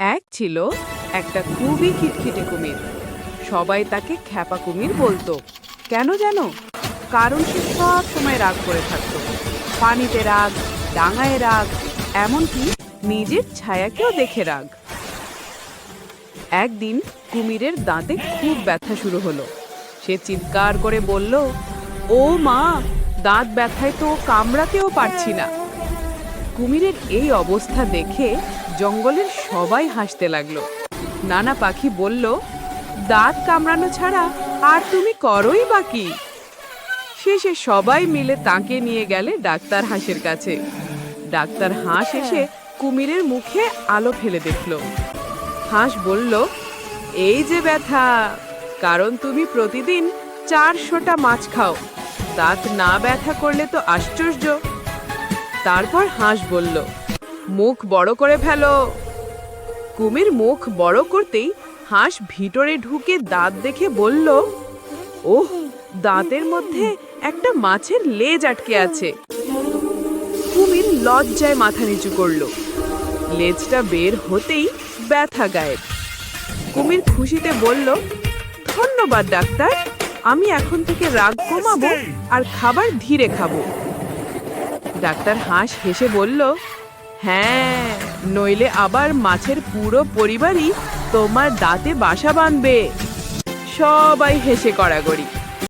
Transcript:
এক ছিল একটা খুবই খিটখিটে কুমির। সবাই তাকে খ্যাপা কুমির বলতো। কেন যেন কারণ সে সব সময় রাগ করে থাকতো। পানিতে রাগ, ডাঙায় রাগ, এমনকি নিজের ছায়াকেও দেখে রাগ। একদিন কুমিরের দাঁতে খুব ব্যথা শুরু হলো। সে চিৎকার করে বলল, ও মা, দাঁত ব্যথায় তো কামড়াতেও পারছি না। কুমিরের এই অবস্থা দেখে জঙ্গলের সবাই হাসতে লাগল। নানা পাখি বলল দাঁত কামড়ানো ছাড়া আর তুমি করোই বাকি শেষে সবাই মিলে তাকে নিয়ে গেলে ডাক্তার হাঁসের কাছে। ডাক্তার হাঁস এসে কুমিরের মুখে আলো ফেলে দেখল। হাঁস বলল এই যে ব্যথা কারণ তুমি প্রতিদিন চারশোটা মাছ খাও। দাঁত না ব্যথা করলে তো আশ্চর্য। তারপর হাঁস বলল মুখ বড় করে ফেলো। কুমির মুখ বড় করতেই হাঁস ভিতরে ঢুকে দাঁত দেখে বলল ওহ দাঁতের মধ্যে একটা মাছের লেজ আটকে আছে। কুমির লজ্জায় মাথা নিচু করল। লেজটা বের হতেই ব্যথা গায়েব। কুমির খুশিতে বলল ধন্যবাদ ডাক্তার। আমি এখন থেকে রাগ কমাবো আর খাবার ধীরে খাব। ডাক্তার হাঁস হেসে বলল হ্যাঁ নইলে আবার মাছের পুরো পরিবারই তোমার দাঁতে বাসা বাঁধবে। সবাই হেসে কড়াগড়ি